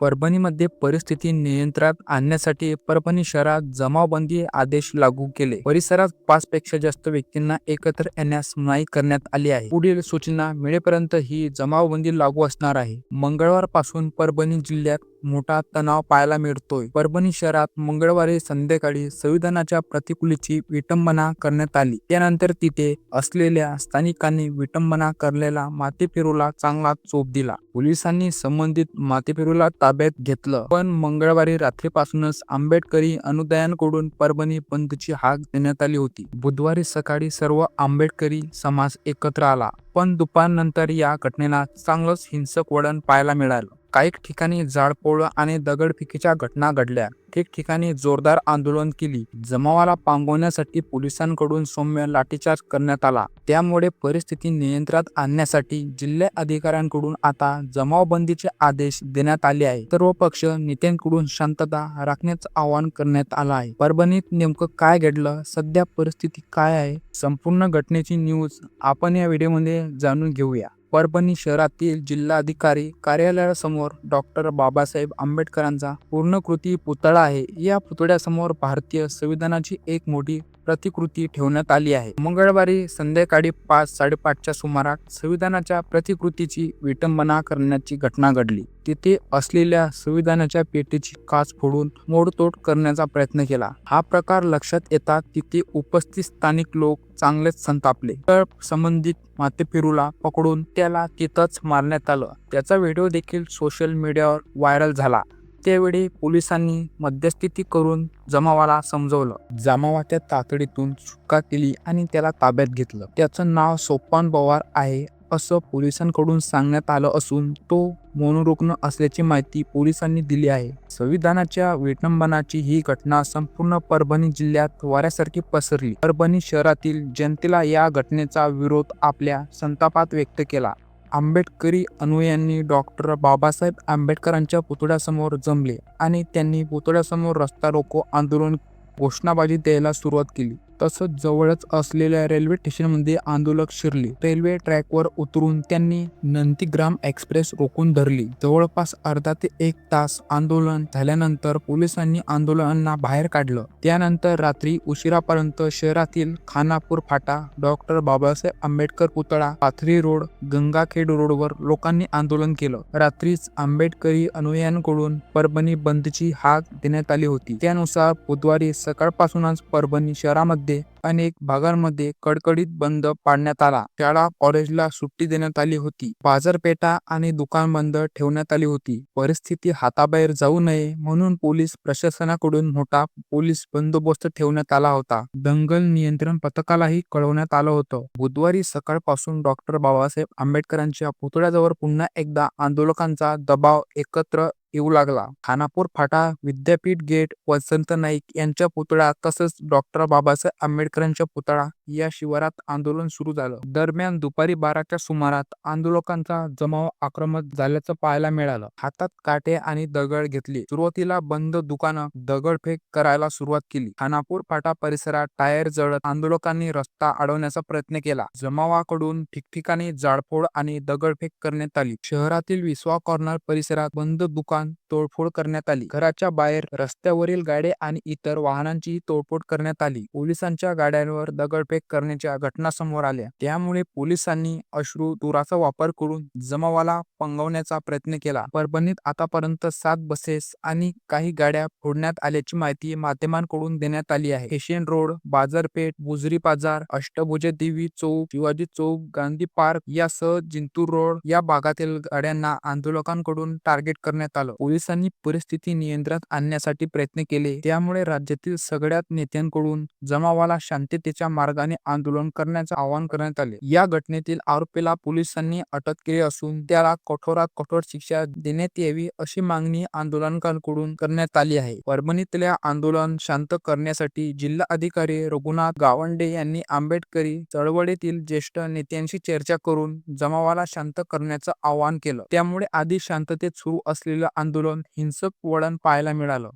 परभणीमध्ये परिस्थिती नियंत्रणात आणण्यासाठी परभणी शहरात जमावबंदी आदेश लागू केले. परिसरात पाच पेक्षा जास्त व्यक्तींना एकत्र येण्यास मनाई करण्यात आली आहे. पुढील सूचना मिळेपर्यंत ही जमावबंदी लागू असणार आहे. मंगळवारपासून परभणी जिल्ह्यात मोठा तणाव पाहायला मिळतोय. परभणी शहरात मंगळवारी संध्याकाळी संविधानाच्या प्रतिकृतीची विटंबना करण्यात आली. त्यानंतर तिथे असलेल्या स्थानिकांनी विटंबना करलेला मातेफिरूला चांगला चोप दिला. पोलिसांनी संबंधित मातेफिरूला ताब्यात घेतलं. पण मंगळवारी रात्रीपासूनच आंबेडकरी अनुदायांकडून परभणी बंदची हाक देण्यात आली होती. बुधवारी सकाळी सर्व आंबेडकरी समाज एकत्र आला. पण दुपारनंतर या घटनेला चांगलंच हिंसक वळण पाहायला मिळालं. काही ठिकाणी जाळपोळ आणि दगडफेकीच्या घटना घडल्या. ठिकठिकाणी जोरदार आंदोलन केली. जमावाला पांगवण्यासाठी पोलिसांकडून सौम्य लाठीचार्ज करण्यात आला. त्यामुळे परिस्थिती नियंत्रणात आणण्यासाठी जिल्हा अधिकाऱ्यांकडून आता जमावबंदीचे आदेश देण्यात आले आहे सर्व पक्ष नेत्यांकडून शांतता राखण्याचं आवाहन करण्यात आलं आहे. परभणीत नेमकं काय घडलं? सध्या परिस्थिती काय आहे? संपूर्ण घटनेची न्यूज आपण या व्हिडिओमध्ये जाणून घेऊया. परभणी शहरातील जिल्हाधिकारी कार्यालयासमोर डॉक्टर बाबासाहेब आंबेडकरांचा पूर्णकृती पुतळा आहे. या पुतळ्यासमोर भारतीय संविधानाची एक मोठी प्रतिकृती ठेवण्यात आली आहे. मंगळवारी संध्याकाळी पाच साडेपाचच्या सुमारास संविधानाच्या प्रतिकृतीची विटंबना करण्याची घटना घडली. तिथे असलेल्या संविधानाच्या पेटीची काच फोडून मोडतोड करण्याचा प्रयत्न केला. हा प्रकार लक्षात येता तिथे उपस्थित स्थानिक लोक चांगलेच संतापले. तर संबंधित मातेफिरूला पकडून त्याला तिथंच मारण्यात आलं. त्याचा व्हिडिओ देखील सोशल मीडियावर व्हायरल झाला. त्यावेळी पोलिसांनी मध्यस्थिती करून जमावाला समजवलं. जमावाच्या तातडीतून सुटका केली आणि त्याला ताब्यात घेतलं. त्याचं नाव सोपान पवार आहे असं पोलिसांकडून सांगण्यात आलं असून तो मनोरुग्ण असल्याची माहिती पोलिसांनी दिली आहे. संविधानाच्या विटंबनाची ही घटना संपूर्ण परभणी जिल्ह्यात वाऱ्यासारखी पसरली. परभणी शहरातील जनतेला या घटनेचा विरोध आपल्या संतापात व्यक्त केला. आंबेडकरी अनुयांनी डॉक्टर बाबासाहेब आंबेडकरांच्या पुतळ्यासमोर जमले आणि त्यांनी पुतळ्यासमोर रस्ता रोको आंदोलन घोषणाबाजी द्यायला सुरुवात केली. तसंच जवळच असलेल्या रेल्वे स्टेशनमध्ये आंदोलक शिरले. रेल्वे ट्रॅकवर उतरून त्यांनी नंदीग्राम एक्सप्रेस रोखून धरली. जवळपास अर्धा ते एक तास आंदोलन झाल्यानंतर पोलिसांनी आंदोलनांना बाहेर काढलं. त्यानंतर रात्री उशिरापर्यंत शहरातील खानापूर फाटा डॉक्टर बाबासाहेब आंबेडकर पुतळा पाथरी रोड गंगाखेड रोडवर लोकांनी आंदोलन केलं. रात्रीच आंबेडकरी अनुयायांकडून परभणी बंदची हाक देण्यात आली होती. त्यानुसार बुधवारी सकाळपासूनच परभणी शहरामध्ये madde अनेक भागांमध्ये कडकडीत बंद पाडण्यात आला. शाळा कॉलेजला सुट्टी देण्यात आली होती. बाजारपेठा आणि दुकान बंद ठेवण्यात आली होती. परिस्थिती हाताबाहेर जाऊ नये म्हणून पोलीस प्रशासनाकडून मोठा पोलीस बंदोबस्त ठेवण्यात आला होता. दंगल नियंत्रण पथकालाही कळवण्यात आलं होतं. बुधवारी सकाळपासून डॉक्टर बाबासाहेब आंबेडकरांच्या पुतळ्याजवळ पुन्हा एकदा आंदोलकांचा दबाव एकत्र येऊ लागला. खानापूर फाटा विद्यापीठ गेट वसंत नाईक यांच्या पुतळा तसंच डॉक्टर बाबासाहेब आंबेडकर आंबेडकरांच्या पुतळा. या शिवारात आंदोलन सुरू झालं. दरम्यान दुपारी बाराच्या सुमारात आंदोलकांचा जमाव आक्रमक झाल्याचं पाहायला मिळालं. हातात काटे आणि दगड घेतली. सुरुवातीला बंद दुकानं दगडफेक करायला सुरुवात केली. खानापूर फाटा परिसरात टायर जळत आंदोलकांनी रस्ता अडवण्याचा प्रयत्न केला. जमावाकडून ठिकठिकाणी जाळफोड आणि दगडफेक करण्यात आली. शहरातील विश्वा कॉर्नर परिसरात बंद दुकान तोडफोड करण्यात आली. घराच्या बाहेर रस्त्यावरील गाड्या आणि इतर वाहनांची तोडफोड करण्यात आली. पोलिसांच्या गाड्यांवर दगडफेक करण्याच्या घटना समोर आल्या. त्यामुळे पोलिसांनी अश्रू दुराचा वापर करून जमावाला पंगवण्याचा प्रयत्न केला. परभणीत आतापर्यंत सात बसेस आणि काही गाड्या फोडण्यात आल्याची माहिती माध्यमांकडून देण्यात आली आहे. एशियन रोड बाजारपेठ बुजरी बाजार अष्टभुजे देवी चौक शिवाजी चौक गांधी पार्क यासह जिंतूर रोड या भागातील गाड्यांना आंदोलकांकडून टार्गेट करण्यात आलं. पोलिसांनी परिस्थिती नियंत्रणात आणण्यासाठी प्रयत्न केले. त्यामुळे राज्यातील सगळ्यात नेत्यांकडून जमावाला शांततेच्या मार्गाने आंदोलन करण्याचे आवाहन करण्यात आले. या घटनेतील आरोपीला पोलिसांनी अटक केली असून त्याला कठोरात कठोर शिक्षा देण्यात यावी अशी मागणी आंदोलकांकडून करण्यात आली आहे. परभणीतल्या आंदोलन शांत करण्यासाठी जिल्हा अधिकारी रघुनाथ गावंडे यांनी आंबेडकरी चळवळीतील ज्येष्ठ नेत्यांशी चर्चा करून जमावाला शांत करण्याचं आवाहन केलं. त्यामुळे आधी शांततेत सुरू असलेलं आंदोलन हिंसक वळण पाहायला मिळालं.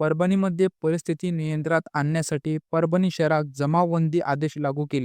परभणीमध्ये परिस्थिती नियंत्रणात आणण्यासाठी परभणी शहरात जमावबंदी आदेश लागू केले.